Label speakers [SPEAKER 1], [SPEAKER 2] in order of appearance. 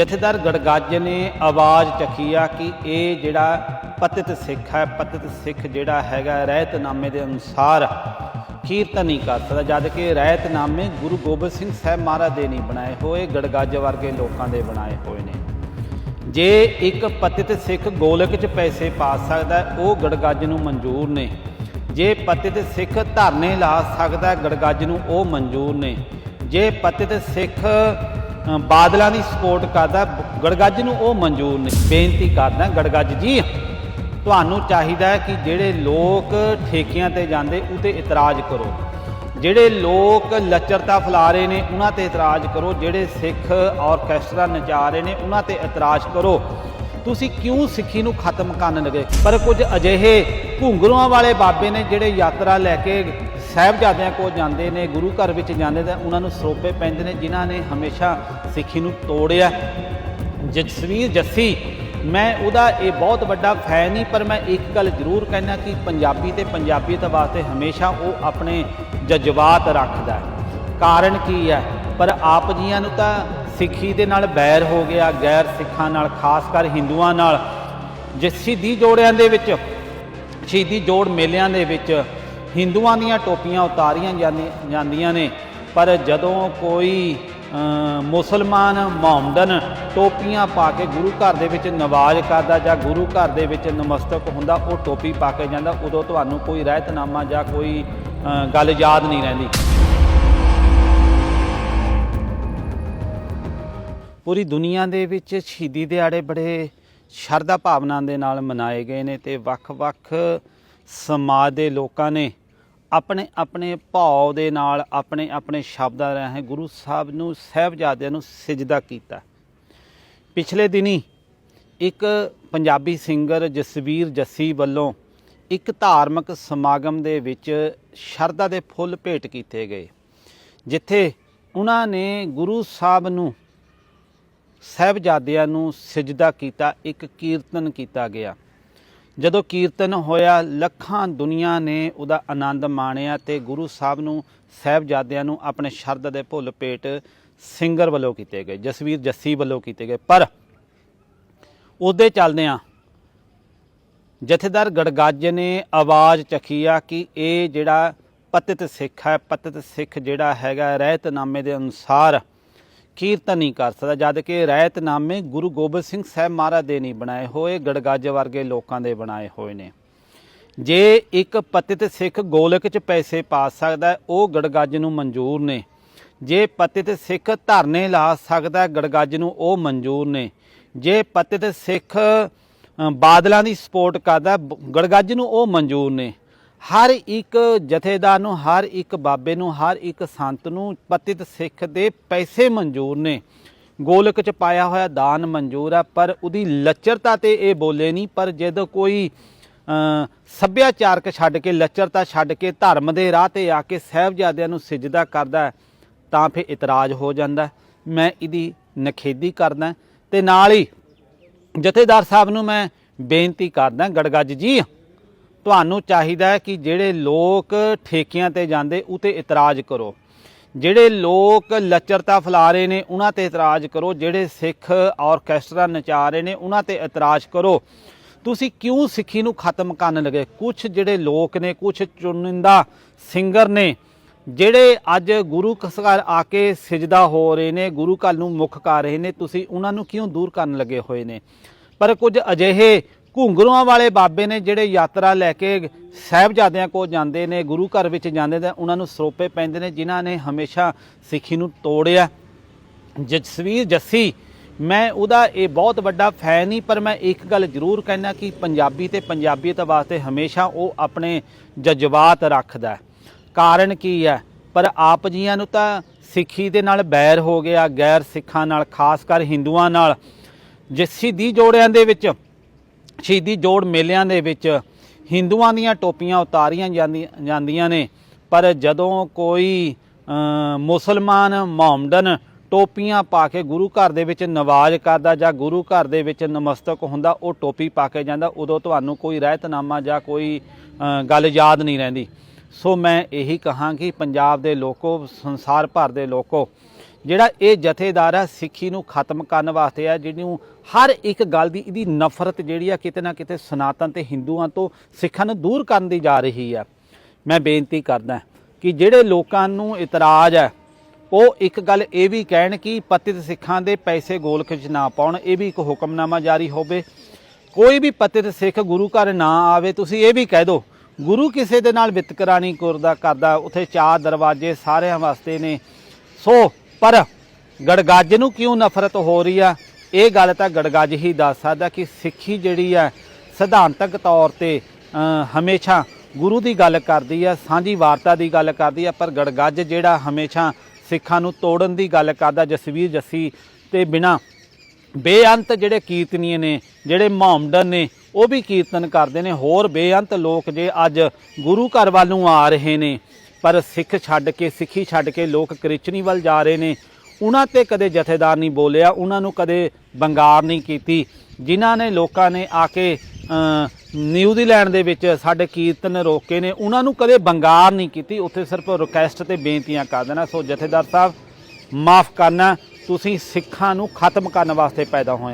[SPEAKER 1] ਜਥੇਦਾਰ ਗੜਗੱਜ ਨੇ ਆਵਾਜ਼ ਚੱਕੀ ਆ ਕਿ ਇਹ ਜਿਹੜਾ ਪਤਿਤ ਸਿੱਖ ਹੈ, ਪਤਿਤ ਸਿੱਖ ਜਿਹੜਾ ਹੈਗਾ ਰਹਿਤਨਾਮੇ ਦੇ ਅਨੁਸਾਰ ਕੀਰਤਨ ਨਹੀਂ ਕਰ ਸਕਦਾ ਜਦ ਕਿ ਰਹਿਤਨਾਮੇ ਗੁਰੂ ਗੋਬਿੰਦ ਸਿੰਘ ਸਾਹਿਬ ਮਹਾਰਾਜ ਦੇ ਨਹੀਂ ਬਣਾਏ ਹੋਏ, ਗੜਗੱਜ ਵਰਗੇ ਲੋਕਾਂ ਦੇ ਬਣਾਏ ਹੋਏ ਨੇ। ਜੇ ਇੱਕ ਪਤਿਤ ਸਿੱਖ ਗੋਲਕ 'ਚ ਪੈਸੇ ਪਾ ਸਕਦਾ ਉਹ ਗੜਗੱਜ ਨੂੰ ਮਨਜ਼ੂਰ ਨੇ। ਜੇ ਪਤਿਤ ਸਿੱਖ ਧਰਨੇ ਲਾ ਸਕਦਾ ਗੜਗੱਜ ਨੂੰ ਉਹ ਮਨਜ਼ੂਰ ਨੇ। ਜੇ ਪਤਿਤ ਸਿੱਖ ਬਾਦਲਾਂ ਦੀ ਸਪੋਰਟ ਕਰਦਾ, ਗੜਗੱਜ ਨੂੰ ਉਹ ਮਨਜ਼ੂਰ ਨਹੀਂ, ਬੇਨਤੀ ਕਰਦਾ, ਗੜਗੱਜ ਜੀ, ਤੁਹਾਨੂੰ ਚਾਹੀਦਾ ਹੈ ਕਿ ਜਿਹੜੇ ਲੋਕ ਠੇਕਿਆਂ ਤੇ ਜਾਂਦੇ ਉਤੇ ਇਤਰਾਜ਼ ਕਰੋ। ਜਿਹੜੇ ਲੋਕ ਲੱਚਰਤਾ ਫੈਲਾ ਰਹੇ ਨੇ, ਉਹਨਾਂ ਤੇ ਇਤਰਾਜ਼ ਕਰੋ। ਜਿਹੜੇ ਸਿੱਖ ਆਰਕੈਸਟਰਾ ਨਚਾ ਰਹੇ ਨੇ, ਉਹਨਾਂ ਤੇ ਇਤਰਾਜ਼ ਕਰੋ। ਤੁਸੀਂ ਕਿਉਂ ਸਿੱਖੀ ਨੂੰ ਖਤਮ ਕਰਨ ਲੱਗੇ? ਪਰ ਕੁਝ ਅਜਿਹੇ ਘੁੰਗਰੂਆਂ ਵਾਲੇ ਬਾਬੇ ਨੇ ਜਿਹੜੇ ਯਾਤਰਾ ਲੈ ਕੇ ਸਾਹਿਬਜ਼ਾਦਿਆਂ ਕੋਲ ਜਾਂਦੇ ਨੇ, ਗੁਰੂ ਘਰ ਵਿੱਚ ਜਾਂਦੇ ਤਾਂ ਉਹਨਾਂ ਨੂੰ ਸਰੋਪੇ ਪੈਂਦੇ ਨੇ, ਜਿਨ੍ਹਾਂ ਨੇ ਹਮੇਸ਼ਾ ਸਿੱਖੀ ਨੂੰ ਤੋੜਿਆ। ਜਸਵੀਰ ਜੱਸੀ, ਮੈਂ ਉਹਦਾ ਇਹ ਬਹੁਤ ਵੱਡਾ ਫੈਨ ਨਹੀਂ ਪਰ ਮੈਂ ਇੱਕ ਗੱਲ ਜ਼ਰੂਰ ਕਹਿਣਾ ਕਿ ਪੰਜਾਬੀ ਤੇ ਪੰਜਾਬੀਅਤ ਵਾਸਤੇ ਹਮੇਸ਼ਾ ਉਹ ਆਪਣੇ ਜਜ਼ਬਾਤ ਰੱਖਦਾ ਹੈ। ਕਾਰਨ ਕੀ ਹੈ? ਪਰ ਆਪ ਜੀਆਂ ਨੂੰ ਤਾਂ ਸਿੱਖੀ ਦੇ ਨਾਲ ਬੈਰ ਹੋ ਗਿਆ, ਗੈਰ ਸਿੱਖਾਂ ਨਾਲ, ਖਾਸ ਕਰ ਹਿੰਦੂਆਂ ਨਾਲ। ਜਿਸ ਸ਼ਹੀਦੀ ਜੋੜਿਆਂ ਦੇ ਵਿੱਚ, ਸ਼ਹੀਦੀ ਜੋੜ ਮੇਲਿਆਂ ਦੇ ਵਿੱਚ ਹਿੰਦੂਆਂ ਦੀਆਂ ਟੋਪੀਆਂ ਉਤਾਰੀਆਂ ਜਾਂਦੀ- ਜਾਂਦੀਆਂ ਨੇ। ਪਰ ਜਦੋਂ ਕੋਈ ਮੁਸਲਮਾਨ ਮੁਹੰਮਦਨ ਟੋਪੀਆਂ ਪਾ ਕੇ ਗੁਰੂ ਘਰ ਦੇ ਵਿੱਚ ਨਵਾਜ਼ ਕਰਦਾ ਜਾਂ ਗੁਰੂ ਘਰ ਦੇ ਵਿੱਚ ਨਮਸਤਕ ਹੁੰਦਾ, ਉਹ ਟੋਪੀ ਪਾ ਕੇ ਜਾਂਦਾ, ਉਦੋਂ ਤੁਹਾਨੂੰ ਕੋਈ ਰਹਿਤਨਾਮਾ ਜਾਂ ਕੋਈ ਗੱਲ ਯਾਦ ਨਹੀਂ ਰਹਿੰਦੀ। ਪੂਰੀ ਦੁਨੀਆ ਦੇ ਵਿੱਚ ਸ਼ਹੀਦੀ ਦਿਹਾੜੇ ਬੜੇ ਸ਼ਰਧਾ ਭਾਵਨਾ ਦੇ ਨਾਲ ਮਨਾਏ ਗਏ ਨੇ ਤੇ ਵੱਖ-ਵੱਖ ਸਮਾਜ ਦੇ ਲੋਕਾਂ ਨੇ ਆਪਣੇ ਆਪਣੇ ਭਾਵ ਦੇ ਨਾਲ, ਆਪਣੇ ਆਪਣੇ ਸ਼ਬਦਾਂ ਰਾਹੀਂ ਗੁਰੂ ਸਾਹਿਬ ਨੂੰ, ਸਹਿਬਜ਼ਾਦਿਆਂ ਨੂੰ ਸਿਜਦਾ ਕੀਤਾ। ਪਿਛਲੇ ਦਿਨੀ ਇੱਕ ਪੰਜਾਬੀ ਸਿੰਗਰ ਜਸਵੀਰ ਜੱਸੀ ਵੱਲੋਂ ਇੱਕ ਧਾਰਮਿਕ ਸਮਾਗਮ ਦੇ ਵਿੱਚ ਸ਼ਰਧਾ ਦੇ ਫੁੱਲ ਭੇਟ ਕੀਤੇ ਗਏ, ਜਿੱਥੇ ਉਹਨਾਂ ਨੇ ਗੁਰੂ ਸਾਹਿਬ ਨੂੰ, ਸਹਿਬਜ਼ਾਦਿਆਂ ਨੂੰ ਸਿਜਦਾ ਕੀਤਾ, ਇੱਕ ਕੀਰਤਨ ਕੀਤਾ ਗਿਆ। ਜਦੋਂ ਕੀਰਤਨ ਹੋਇਆ, ਲੱਖਾਂ ਦੁਨੀਆ ਨੇ ਉਹਦਾ ਆਨੰਦ ਮਾਣਿਆ ਤੇ ਗੁਰੂ ਸਾਹਿਬ ਨੂੰ, ਸਹਿਬਜ਼ਾਦਿਆਂ ਨੂੰ ਆਪਣੇ ਸ਼ਰਧਾ ਦੇ ਭੁੱਲ ਭੇਟ ਸਿੰਗਰ ਵੱਲੋਂ ਕੀਤੇ ਗਏ, ਜਸਵੀਰ ਜੱਸੀ ਵੱਲੋਂ ਕੀਤੇ ਗਏ। ਪਰ ਉਹਦੇ ਚੱਲਦਿਆਂ ਜਥੇਦਾਰ ਗੜਗੱਜ ਨੇ ਆਵਾਜ਼ ਚੱਕੀ ਆ ਕਿ ਇਹ ਜਿਹੜਾ ਪਤਿਤ ਸਿੱਖ ਹੈ, ਪਤਿਤ ਸਿੱਖ ਜਿਹੜਾ ਹੈਗਾ, ਰਹਿਤਨਾਮੇ ਦੇ ਅਨੁਸਾਰ ਕੀਰਤਨ ਨਹੀਂ ਕਰ ਸਕਦਾ, ਜਦ ਕਿ ਰਹਿਤਨਾਮੇ ਗੁਰੂ ਗੋਬਿੰਦ ਸਿੰਘ ਸਾਹਿਬ ਮਹਾਰਾਜ ਦੇ ਨਹੀਂ ਬਣਾਏ ਹੋਏ, ਗੜਗੱਜ ਵਰਗੇ ਲੋਕਾਂ ਦੇ ਬਣਾਏ ਹੋਏ ਨੇ। ਜੇ ਇੱਕ ਪਤਿਤ ਸਿੱਖ ਗੋਲਕ 'ਚ ਪੈਸੇ ਪਾ ਸਕਦਾ ਉਹ ਗੜਗੱਜ ਨੂੰ ਮਨਜ਼ੂਰ ਨੇ। ਜੇ ਪਤਿਤ ਸਿੱਖ ਧਰਨੇ ਲਾ ਸਕਦਾ ਗੜਗੱਜ ਨੂੰ ਉਹ ਮਨਜ਼ੂਰ ਨੇ। ਜੇ ਪਤਿਤ ਸਿੱਖ ਬਾਦਲਾਂ ਦੀ ਸਪੋਰਟ ਕਰਦਾ ਗੜਗੱਜ ਨੂੰ ਉਹ ਮਨਜ਼ੂਰ ਨੇ। ਹਰ ਇੱਕ ਜਥੇਦਾਰ ਨੂੰ, ਹਰ ਇੱਕ ਬਾਬੇ ਨੂੰ, ਹਰ ਇੱਕ ਸੰਤ ਨੂੰ ਪਤਿਤ ਸਿੱਖ ਦੇ ਪੈਸੇ ਮਨਜ਼ੂਰ ਨੇ। ਗੋਲਕ ਚ ਪਾਇਆ ਹੋਇਆ ਦਾਨ ਮਨਜ਼ੂਰ ਹੈ ਪਰ ਉਹਦੀ ਲੱਚਰਤਾ ਤੇ ਇਹ ਬੋਲੇ ਨਹੀਂ। ਪਰ ਜਦੋਂ ਕੋਈ ਸੱਭਿਆਚਾਰਕ ਛੱਡ ਕੇ, ਲੱਚਰਤਾ ਛੱਡ ਕੇ ਧਰਮ ਦੇ ਰਾਹ ਤੇ ਆ ਕੇ ਸਹਿਬਜ਼ਾਦਿਆਂ ਨੂੰ ਸਿਜਦਾ ਕਰਦਾ ਤਾਂ ਫਿਰ ਇਤਰਾਜ਼ ਹੋ ਜਾਂਦਾ ਮੈਂ ਇਹਦੀ ਨਖੇਦੀ ਕਰਦਾ ਤੇ ਨਾਲ ਹੀ ਜਥੇਦਾਰ ਸਾਹਿਬ ਨੂੰ ਮੈਂ ਬੇਨਤੀ ਕਰਦਾ ਗੜਗੱਜ ਜੀ ਤੁਹਾਨੂੰ ਚਾਹੀਦਾ ਹੈ ਕਿ ਜਿਹੜੇ ਲੋਕ ਠੇਕਿਆਂ ਤੇ ਜਾਂਦੇ ਉਤੇ ਇਤਰਾਜ਼ ਕਰੋ। ਜਿਹੜੇ ਲੋਕ ਲੱਚਰਤਾ ਫੈਲਾ ਰਹੇ ਨੇ, ਉਹਨਾਂ ਤੇ ਇਤਰਾਜ਼ ਕਰੋ। ਜਿਹੜੇ ਸਿੱਖ ਆਰਕੈਸਟਰਾ ਨਚਾ ਰਹੇ ਨੇ, ਉਹਨਾਂ ਤੇ ਇਤਰਾਜ਼ ਕਰੋ। ਤੁਸੀਂ ਕਿਉਂ ਸਿੱਖੀ ਨੂੰ ਖਤਮ ਕਰਨ ਲੱਗੇ? ਕੁਝ ਜਿਹੜੇ ਲੋਕ ਨੇ ਕੁਝ ਚੁਣਿੰਦਾ ਸਿੰਗਰ ਨੇ, ਜਿਹੜੇ ਅੱਜ ਗੁਰੂ ਘਰ ਆ ਕੇ ਸਿਜਦਾ ਹੋ ਰਹੇ ਨੇ, ਗੁਰੂ ਘਰ ਨੂੰ ਮੁੱਖ ਕਰ ਰਹੇ ਨੇ, ਤੁਸੀਂ ਉਹਨਾਂ ਨੂੰ ਕਿਉਂ ਦੂਰ ਕਰਨ ਲੱਗੇ ਹੋਏ ਨੇ? ਪਰ ਕੁਝ ਅਜਿਹੇ ਘੁੰਗਰੂਆਂ ਵਾਲੇ ਬਾਬੇ ਨੇ ਜਿਹੜੇ ਯਾਤਰਾ ਲੈ ਕੇ ਸਾਹਿਬਜ਼ਾਦਿਆਂ ਕੋਲ ਜਾਂਦੇ ਨੇ, ਗੁਰੂ ਘਰ ਵਿੱਚ ਜਾਂਦੇ ਨੇ, ਉਹਨਾਂ ਨੂੰ ਸਰੋਪੇ ਪੈਂਦੇ ਨੇ, ਜਿਨ੍ਹਾਂ ਨੇ ਹਮੇਸ਼ਾ ਸਿੱਖੀ ਨੂੰ ਤੋੜਿਆ। ਜਸਵੀਰ ਜੱਸੀ, ਮੈਂ ਉਹਦਾ ਇਹ ਬਹੁਤ ਵੱਡਾ ਫੈਨ ਹੀ, ਪਰ ਮੈਂ ਇੱਕ ਗੱਲ ਜ਼ਰੂਰ ਕਹਿਣਾ ਕਿ ਪੰਜਾਬੀ ਤੇ ਪੰਜਾਬੀਅਤ ਵਾਸਤੇ ਹਮੇਸ਼ਾ ਉਹ ਆਪਣੇ ਜਜ਼ਬਾਤ ਰੱਖਦਾ ਕਾਰਨ ਕੀ ਹੈ? ਪਰ ਆਪ ਜੀਆਂ ਨੂੰ ਤਾਂ ਸਿੱਖੀ ਦੇ ਨਾਲ ਬੈਰ ਹੋ ਗਿਆ, ਗੈਰ ਸਿੱਖਾਂ ਨਾਲ, ਖਾਸ ਕਰ ਹਿੰਦੂਆਂ ਨਾਲ। ਜਿਸ ਦੀ ਜੋੜਿਆਂ ਦੇ ਵਿੱਚ ਸ਼ਹੀਦੀ ਜੋੜ ਮੇਲਿਆਂ ਦੇ ਵਿੱਚ ਹਿੰਦੂਆਂ ਦੀਆਂ ਟੋਪੀਆਂ ਉਤਾਰੀਆਂ ਜਾਂਦੀ- ਜਾਂਦੀਆਂ ਨੇ। ਪਰ ਜਦੋਂ ਕੋਈ ਮੁਸਲਮਾਨ ਮੁਹੰਮਦਨ ਟੋਪੀਆਂ ਪਾ ਕੇ ਗੁਰੂ ਘਰ ਦੇ ਵਿੱਚ ਨਵਾਜ਼ ਕਰਦਾ ਜਾਂ ਗੁਰੂ ਘਰ ਦੇ ਵਿੱਚ ਨਮਸਤਕ ਹੁੰਦਾ, ਉਹ ਟੋਪੀ ਪਾ ਕੇ ਜਾਂਦਾ, ਉਦੋਂ ਤੁਹਾਨੂੰ ਕੋਈ ਰਹਿਤਨਾਮਾ ਜਾਂ ਕੋਈ ਗੱਲ ਯਾਦ ਨਹੀਂ ਰਹਿੰਦੀ। ਸੋ ਮੈਂ ਇਹੀ ਕਹਾਂ ਕਿ ਪੰਜਾਬ ਦੇ ਲੋਕੋ, ਸੰਸਾਰ ਭਰ ਦੇ ਲੋਕੋ ਜਿਹੜਾ ਇਹ ਜਥੇਦਾਰ ਹੈ ਸਿੱਖੀ ਨੂੰ ਖਤਮ ਕਰਨ ਵਾਸਤੇ ਆ ਜਿਹਨੂੰ ਹਰ ਇੱਕ ਗੱਲ ਦੀ ਇਹਦੀ ਨਫ਼ਰਤ ਜਿਹੜੀ ਆ ਕਿਤੇ ਨਾ ਕਿਤੇ ਸਨਾਤਨ ਤੇ ਹਿੰਦੂਆਂ ਤੋਂ ਸਿੱਖਾਂ ਨੂੰ ਦੂਰ ਕਰਨ ਦੀ ਜਾ ਰਹੀ ਆ ਮੈਂ ਬੇਨਤੀ ਕਰਦਾ ਕਿ ਜਿਹੜੇ ਲੋਕਾਂ ਨੂੰ ਇਤਰਾਜ਼ ਹੈ, ਉਹ ਇੱਕ ਗੱਲ ਇਹ ਵੀ ਕਹਿਣ ਕਿ ਪਤਿਤ ਸਿੱਖਾਂ ਦੇ ਪੈਸੇ ਗੋਲਕ 'ਚ ਨਾ ਪਾਉਣ, ਇਹ ਵੀ ਇੱਕ ਹੁਕਮਨਾਮਾ ਜਾਰੀ ਹੋਵੇ। ਕੋਈ ਵੀ ਪਤਿਤ ਸਿੱਖ ਗੁਰੂ ਘਰ ਨਾ ਆਵੇ, ਤੁਸੀਂ ਇਹ ਵੀ ਕਹਿ ਦਿਓ, ਗੁਰੂ ਕਿਸੇ ਦੇ ਨਾਲ ਵਿਤਕਰਾ ਨਹੀਂ ਕਰਦਾ ਕਰਦਾ ਉੱਥੇ ਚਾਰ ਦਰਵਾਜ਼ੇ ਸਾਰਿਆਂ ਵਾਸਤੇ ਨੇ। ਸੋ ਪਰ ਗੜਗੱਜ ਨੂੰ ਕਿਉਂ ਨਫ਼ਰਤ ਹੋ ਰਹੀ ਆ? ਇਹ ਗੱਲ ਤਾਂ ਗੜਗੱਜ ਹੀ ਦੱਸ ਸਕਦਾ ਕਿ ਸਿੱਖੀ ਜਿਹੜੀ ਆ, ਸਿਧਾਂਤਕ ਤੌਰ ਤੇ ਹਮੇਸ਼ਾ ਗੁਰੂ ਦੀ ਗੱਲ ਕਰਦੀ ਆ, ਸਾਂਝੀ ਵਾਰਤਾ ਦੀ ਗੱਲ ਕਰਦੀ ਆ, ਪਰ ਗੜਗੱਜ ਜਿਹੜਾ ਹਮੇਸ਼ਾ ਸਿੱਖਾਂ ਨੂੰ ਤੋੜਨ ਦੀ ਗੱਲ ਕਰਦਾ, ਜਸਵੀਰ ਜੱਸੀ ਤੇ ਬਿਨਾ ਬੇਅੰਤ ਜਿਹੜੇ ਕੀਰਤਨੀਏ ਨੇ, ਜਿਹੜੇ ਮੁਹੰਮਦਨ ਨੇ, ਉਹ ਵੀ ਕੀਰਤਨ ਕਰਦੇ ਨੇ। ਹੋਰ ਬੇਅੰਤ ਲੋਕ ਜੇ ਅੱਜ ਗੁਰੂ ਘਰ ਵੱਲ ਨੂੰ ਆ ਰਹੇ ਨੇ ਪਰ ਸਿੱਖ ਛੱਡ ਕੇ, ਸਿੱਖੀ ਛੱਡ ਕੇ ਲੋਕ ਕ੍ਰਿਸਚਨੀ ਵੱਲ ਜਾ ਰਹੇ ਨੇ। ਉਹਨਾਂ ਤੇ ਕਦੇ ਜਥੇਦਾਰ ਨਹੀਂ ਬੋਲਿਆ, ਉਹਨਾਂ ਨੂੰ ਕਦੇ ਬੰਗਾਰ ਨਹੀਂ ਕੀਤੀ। ਜਿਨ੍ਹਾਂ ਨੇ ਲੋਕਾਂ ਨੇ ਆ ਕੇ ਨਿਊਜ਼ੀਲੈਂਡ ਦੇ ਵਿੱਚ ਸਾਡੇ ਕੀਰਤਨ ਰੋਕੇ ਨੇ, ਉਹਨਾਂ ਨੂੰ ਕਦੇ ਬੰਗਾਰ ਨਹੀਂ ਕੀਤੀ। ਉੱਥੇ ਸਿਰਫ ਰਿਕਵੈਸਟ ਤੇ ਬੇਨਤੀਆਂ ਕਰ ਦੇਣਾ। ਸੋ ਜਥੇਦਾਰ ਸਾਹਿਬ, ਮਾਫ ਕਰਨਾ, ਤੁਸੀਂ ਸਿੱਖਾਂ ਨੂੰ ਖਤਮ ਕਰਨ ਵਾਸਤੇ ਪੈਦਾ ਹੋਏ ਆ